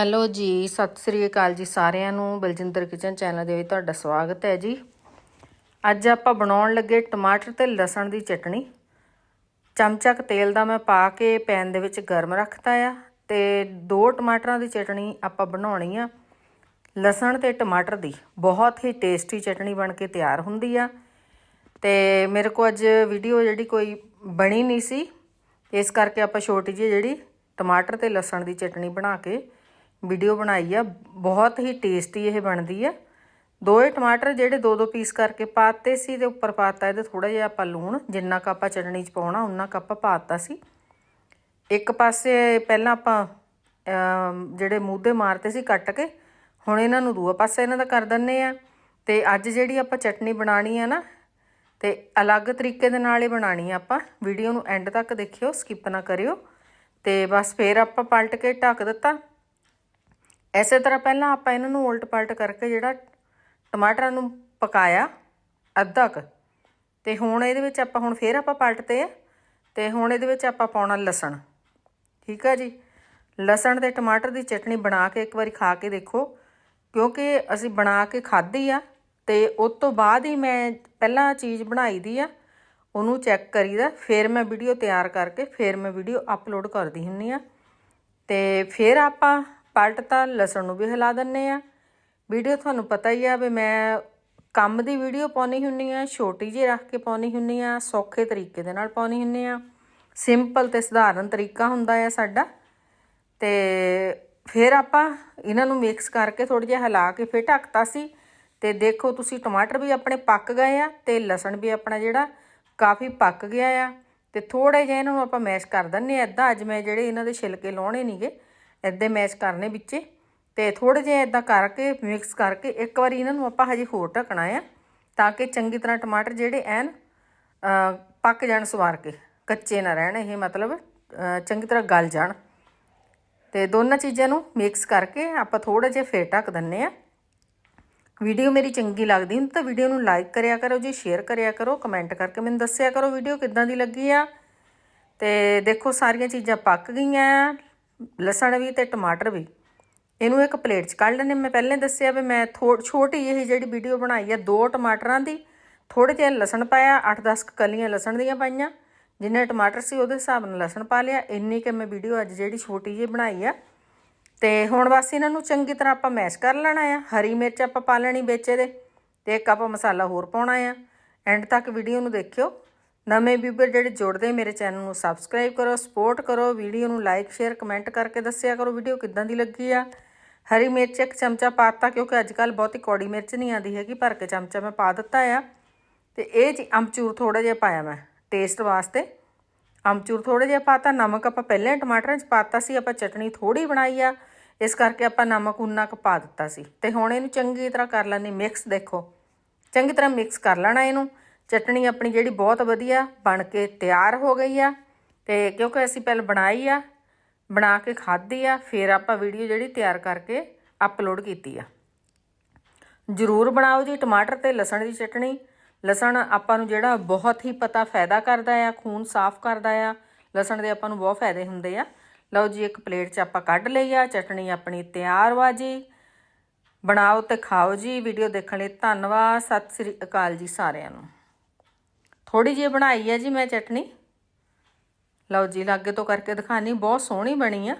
Hello ਜੀ, ਸਤਿ ਸ੍ਰੀ ਅਕਾਲ ਜੀ ਸਾਰਿਆਂ ਨੂੰ। ਬਲਜਿੰਦਰ ਕਿਚਨ ਚੈਨਲ ਦੇ ਵਿੱਚ ਤੁਹਾਡਾ ਸਵਾਗਤ ਹੈ ਜੀ। ਅੱਜ ਆਪਾਂ ਬਣਾਉਣ ਲੱਗੇ ਟਮਾਟਰ ਤੇ ਲਸਣ ਦੀ ਚਟਣੀ। ਚਮਚਾ ਕੁ ਤੇਲ ਦਾ ਮੈਂ ਪਾ ਕੇ ਪੈਨ ਦੇ ਵਿੱਚ ਗਰਮ ਰੱਖਤਾ ਆ ਤੇ ਦੋ ਟਮਾਟਰਾਂ ਦੀ ਚਟਣੀ ਆਪਾਂ ਬਣਾਉਣੀ ਆ। ਲਸਣ ਤੇ ਟਮਾਟਰ ਦੀ ਬਹੁਤ ਹੀ ਟੇਸਟੀ ਚਟਣੀ ਬਣ ਕੇ ਤਿਆਰ ਹੁੰਦੀ ਆ। ਤੇ ਮੇਰੇ ਕੋ ਅੱਜ ਵੀਡੀਓ ਜਿਹੜੀ ਕੋਈ ਬਣੀ ਨਹੀਂ ਸੀ। ਇਸ ਕਰਕੇ ਆਪਾਂ ਛੋਟੀ ਜਿਹੀ ਜਿਹੜੀ ਟਮਾਟਰ ਤੇ ਲਸਣ ਦੀ ਚਟਣੀ ਬਣਾ ਕੇ ਵੀਡੀਓ ਬਣਾਈ ਆ, ਬਹੁਤ ਹੀ ਟੇਸਟੀ ਇਹ ਬਣਦੀ ਆ। ਦੋਏ ਟਮਾਟਰ ਜਿਹੜੇ ਦੋ ਦੋ ਪੀਸ ਕਰਕੇ ਪਾਤੇ ਸੀ ਤੇ ਉੱਪਰ ਪਾਤਾ ਇਹਦੇ ਥੋੜਾ ਜਿਹਾ ਆਪਾਂ ਲੂਣ, ਜਿੰਨਾ ਕ ਆਪਾਂ ਚਟਣੀ 'ਚ ਪਾਉਣਾ ਉਨਾ ਕ ਆਪਾਂ ਪਾਤਾ ਸੀ। ਇੱਕ ਪਾਸੇ ਪਹਿਲਾਂ ਆਪਾਂ ਜਿਹੜੇ ਮੂਧੇ ਮਾਰਤੇ ਸੀ ਕੱਟ ਕੇ, ਹੁਣ ਇਹਨਾਂ ਨੂੰ ਦੂਆ ਪਾਸੇ ਇਹਨਾਂ ਦਾ ਕਰ ਦਿੰਨੇ ਆ। ਤੇ ਅੱਜ ਜਿਹੜੀ ਆਪਾਂ ਚਟਨੀ ਬਣਾਣੀ ਆ ਨਾ, ਤੇ ਅਲੱਗ ਤਰੀਕੇ ਦੇ ਨਾਲ ਹੀ ਬਣਾਣੀ ਆ ਆਪਾਂ। ਵੀਡੀਓ ਨੂੰ ਐਂਡ ਤੱਕ ਦੇਖਿਓ ਸਕਿਪ ਨਾ ਕਰਿਓ। ਤੇ ਬਸ ਫੇਰ ਆਪਾਂ ਪਲਟ ਕੇ ਢੱਕ ਦਿੱਤਾ। ਐਸੇ ਤਰ੍ਹਾਂ ਪਹਿਲਾਂ ਆਪਾਂ ਇਹਨਾਂ ਨੂੰ ਉਲਟ ਪਲਟ ਕਰਕੇ ਜਿਹੜਾ ਟਮਾਟਰਾਂ ਨੂੰ ਪਕਾਇਆ, ਅੱਧਾ ਕ, ਤੇ ਹੁਣ ਇਹਦੇ ਵਿੱਚ ਆਪਾਂ ਹੁਣ ਫੇਰ ਆਪਾਂ ਪਲਟਦੇ ਆ ਤੇ ਹੁਣ ਇਹਦੇ ਵਿੱਚ ਆਪਾਂ ਪਾਉਣਾ ਲਸਣ। ਠੀਕ ਆ ਜੀ? ਲਸਣ ਤੇ ਟਮਾਟਰ ਦੀ ਚਟਣੀ ਬਣਾ ਕੇ ਇੱਕ ਵਾਰੀ ਖਾ ਕੇ ਦੇਖੋ, ਕਿਉਂਕਿ ਅਸੀਂ ਬਣਾ ਕੇ ਖਾਧੀ ਆ, ਤੇ ਉਸ ਤੋਂ ਬਾਅਦ ਹੀ ਮੈਂ ਪਹਿਲਾਂ ਚੀਜ਼ ਬਣਾਈ ਦੀ ਆ, ਉਹਨੂੰ ਚੈੱਕ ਕਰੀਦਾ, ਫਿਰ ਮੈਂ ਵੀਡੀਓ ਤਿਆਰ ਕਰਕੇ ਫਿਰ ਮੈਂ ਵੀਡੀਓ ਅਪਲੋਡ ਕਰਦੀ ਹੁੰਨੀ ਆ। ਤੇ ਫਿਰ ਆਪਾਂ ਪਲਟ ਤਾਂ ਲਸਣ ਨੂੰ ਵੀ ਹਿਲਾ ਦਿੰਨੇ ਆ। ਵੀਡੀਓ ਤੁਹਾਨੂੰ ਪਤਾ ਹੀ ਆ ਵੀ ਮੈਂ ਕੰਮ ਦੀ ਵੀਡੀਓ ਪਾਉਣੀ ਹੁੰਨੀ ਆ, ਛੋਟੀ ਜਿਹੀ ਰੱਖ ਕੇ ਪਾਉਣੀ ਹੁੰਨੀ ਆ, ਸੌਖੇ ਤਰੀਕੇ ਦੇ ਨਾਲ ਪਾਉਣੀ ਹੁੰਨੀ ਆ। ਸਿੰਪਲ ਤੇ ਸਧਾਰਨ ਤਰੀਕਾ ਹੁੰਦਾ ਆ ਸਾਡਾ। ਤੇ ਫਿਰ ਆਪਾਂ ਇਹਨਾਂ ਨੂੰ ਮਿਕਸ ਕਰਕੇ ਥੋੜਾ ਜਿਹਾ ਹਿਲਾ ਕੇ ਫਿਰ ਢੱਕਤਾ ਸੀ। ਤੇ ਦੇਖੋ ਤੁਸੀਂ ਟਮਾਟਰ ਵੀ ਆਪਣੇ ਪੱਕ ਗਏ ਆ ਤੇ ਲਸਣ ਵੀ ਆਪਣਾ ਜਿਹੜਾ ਕਾਫੀ ਪੱਕ ਗਿਆ ਆ। ਤੇ ਥੋੜੇ ਜਿਹਾ ਇਹਨਾਂ ਨੂੰ ਆਪਾਂ ਮੈਸ਼ ਕਰ ਦਿੰਨੇ ਆ। ਇਦਾਂ ਅੱਜ ਮੈਂ ਜਿਹੜੇ ਇਹਨਾਂ ਦੇ ਛਿਲਕੇ ਲਾਉਣੇ ਨਹੀਂਗੇ ਇੱਦਾਂ ਮੈਸ਼ ਕਰਨੇ ਵਿੱਚ। ਤੇ ਥੋੜੇ ਜਿਹਾ ਇਦਾਂ ਕਰਕੇ ਮਿਕਸ ਕਰਕੇ ਇੱਕ ਵਾਰੀ ਇਹਨਾਂ ਨੂੰ ਆਪਾਂ ਹਜੇ ਹੋਰ ਢੱਕਣਾ ਆ, ਤਾਂ ਕਿ ਚੰਗੀ ਤਰ੍ਹਾਂ ਟਮਾਟਰ ਜਿਹੜੇ ਐਨ ਪੱਕ ਜਾਣ ਸਵਾਰ ਕੇ, ਕੱਚੇ ਨਾ ਰਹਿਣ ਇਹ ਮਤਲਬ ਚੰਗੀ ਤਰ੍ਹਾਂ ਗਲ ਜਾਣ। ਤੇ ਦੋਨਾਂ ਚੀਜ਼ਾਂ ਨੂੰ ਮਿਕਸ ਕਰਕੇ ਆਪਾਂ ਥੋੜਾ ਜਿਹਾ ਫੇਰ ਢੱਕ ਦਿੰਨੇ ਆ। ਵੀਡੀਓ ਮੇਰੀ ਚੰਗੀ ਲੱਗਦੀ ਹੁੰਦੀ ਤਾਂ ਵੀਡੀਓ ਨੂੰ ਲਾਈਕ ਕਰਿਆ ਕਰੋ ਜੀ ਸ਼ੇਅਰ ਕਰਿਆ ਕਰੋ ਕਮੈਂਟ ਕਰਕੇ ਮੈਨੂੰ ਦੱਸਿਆ ਕਰੋ ਵੀਡੀਓ ਕਿੱਦਾਂ ਦੀ ਲੱਗੀ ਆ। ਤੇ ਦੇਖੋ ਸਾਰੀਆਂ ਚੀਜ਼ਾਂ ਪੱਕ ਗਈਆਂ। ਲਸਣ ਵੀ ਤੇ ਟਮਾਟਰ ਵੀ। ਇਹਨੂੰ ਇੱਕ ਪਲੇਟ 'ਚ ਕੱਢ ਲੈਣੇ ਮੈਂ ਪਹਿਲਾਂ ਦੱਸਿਆ ਵੀ ਮੈਂ ਛੋਟੀ ਜਿਹੀ ਜਿਹੜੀ ਵੀਡੀਓ ਬਣਾਈ ਆ, ਦੋ ਟਮਾਟਰਾਂ ਦੀ ਥੋੜੇ ਜਿਹਾ ਲਸਣ ਪਾਇਆ 8-10 ਕਲੀਆਂ ਲਸਣ ਦੀਆਂ ਪਾਈਆਂ। ਜਿੰਨੇ ਟਮਾਟਰ ਸੀ ਉਹਦੇ ਹਿਸਾਬ ਨਾਲ ਲਸਣ ਪਾ ਲਿਆ। ਇੰਨੀ ਕਿ ਮੈਂ ਵੀਡੀਓ ਅੱਜ ਜਿਹੜੀ ਛੋਟੀ ਜਿਹੀ ਬਣਾਈ ਆ। ਤੇ ਹੁਣ ਬਸ ਇਹਨਾਂ ਨੂੰ ਚੰਗੀ ਤਰ੍ਹਾਂ ਆਪਾਂ ਮੈਸ਼ ਕਰ ਲੈਣਾ ਆ। ਹਰੀ ਮਿਰਚ ਆਪਾਂ ਪਾ ਲੈਣੀ ਵਿੱਚ ਇਹਦੇ। ਤੇ ਇੱਕ ਆਪਾਂ ਮਸਾਲਾ ਹੋਰ ਪਾਉਣਾ ਆ। ਐਂਡ ਤੱਕ ਵੀਡੀਓ ਨੂੰ ਦੇਖਿਓ। ਨਵੇਂ ਵੀਵਰ ਜਿਹੜੇ ਜੁੜਦੇ ਮੇਰੇ ਚੈਨਲ ਨੂੰ ਸਬਸਕ੍ਰਾਈਬ ਕਰੋ ਸਪੋਰਟ ਕਰੋ, ਵੀਡੀਓ ਨੂੰ ਲਾਈਕ ਸ਼ੇਅਰ ਕਮੈਂਟ ਕਰਕੇ ਦੱਸਿਆ ਕਰੋ ਵੀਡੀਓ ਕਿੱਦਾਂ ਦੀ ਲੱਗੀ ਆ। ਹਰੀ ਮਿਰਚ ਇੱਕ ਚਮਚਾ ਪਾਤਾ ਕਿਉਂਕਿ ਅੱਜ ਕੱਲ ਬਹੁਤੀ ਕੌੜੀ ਮਿਰਚ ਨਹੀਂ ਆਉਂਦੀ ਹੈਗੀ, ਭਰ ਕੇ ਚਮਚਾ ਮੈਂ ਪਾ ਦਿੱਤਾ ਆ। ਤੇ ਇਹ ਜੀ ਅਮਚੂਰ ਥੋੜਾ ਜਿਹਾ ਪਾਇਆ ਮੈਂ ਟੇਸਟ ਵਾਸਤੇ। ਅਮਚੂਰ ਥੋੜਾ ਜਿਹਾ ਪਾਤਾ ਨਮਕ ਆਪਾਂ ਪਹਿਲਾਂ ਹੀ ਟਮਾਟਰਾਂ 'ਚ ਪਾਤਾ ਸੀ, ਆਪਾਂ ਚਟਣੀ ਥੋੜੀ ਬਣਾਈ ਆ। ਇਸ ਕਰਕੇ ਆਪਾਂ ਨਮਕ ਉਨਾ ਕੁ ਪਾ ਦਿੱਤਾ ਸੀ। ਤੇ ਹੁਣ ਇਹਨੂੰ ਚੰਗੀ ਤਰ੍ਹਾਂ ਕਰ ਲੈਣੀ ਮਿਕਸ ਦੇਖੋ। ਚੰਗੀ ਤਰ੍ਹਾਂ ਮਿਕਸ ਕਰ ਲੈਣਾ ਇਹਨੂੰ। ਚਟਣੀ ਆਪਣੀ ਜਿਹੜੀ ਬਹੁਤ ਵਧੀਆ ਬਣ ਕੇ ਤਿਆਰ ਹੋ ਗਈ ਆ ਤੇ ਕਿਉਂਕਿ ਅਸੀਂ ਪਹਿਲਾਂ ਬਣਾਈ ਆ, ਬਣਾ ਕੇ ਖਾਧੀ ਆ, ਫਿਰ ਆਪਾਂ ਵੀਡੀਓ ਜਿਹੜੀ ਤਿਆਰ ਕਰਕੇ ਅਪਲੋਡ ਕੀਤੀ ਆ। ਜ਼ਰੂਰ ਬਣਾਓ ਜੀ ਟਮਾਟਰ ਤੇ ਲਸਣ ਦੀ ਚਟਣੀ। ਲਸਣ ਆਪਾਂ ਨੂੰ ਜਿਹੜਾ ਬਹੁਤ ਹੀ ਪਤਾ ਫਾਇਦਾ ਕਰਦਾ ਆ, ਖੂਨ ਸਾਫ਼ ਕਰਦਾ ਆ। ਲਸਣ ਦੇ ਆਪਾਂ ਨੂੰ ਬਹੁਤ ਫਾਇਦੇ ਹੁੰਦੇ ਆ। ਲਓ ਜੀ, ਇੱਕ ਪਲੇਟ 'ਚ ਆਪਾਂ ਕੱਢ ਲਈ ਆ, ਚਟਣੀ ਆਪਣੀ ਤਿਆਰ ਵਾ ਜੀ। ਬਣਾਓ ਤੇ ਖਾਓ ਜੀ, ਵੀਡੀਓ ਦੇਖਣ ਲਈ ਧੰਨਵਾਦ, ਸਤਿ ਸ੍ਰੀ ਅਕਾਲ ਜੀ ਸਾਰਿਆਂ ਨੂੰ। ਥੋੜੀ ਜਿਹੀ ਬਣਾਈ ਹੈ ਜੀ ਮੈਂ ਚਟਨੀ। ਲਓ ਜੀ, ਲਾਗੇ ਤੋਂ ਕਰਕੇ ਦਿਖਾਣੀ ਬਹੁਤ ਸੋਹਣੀ ਬਣੀ ਆ।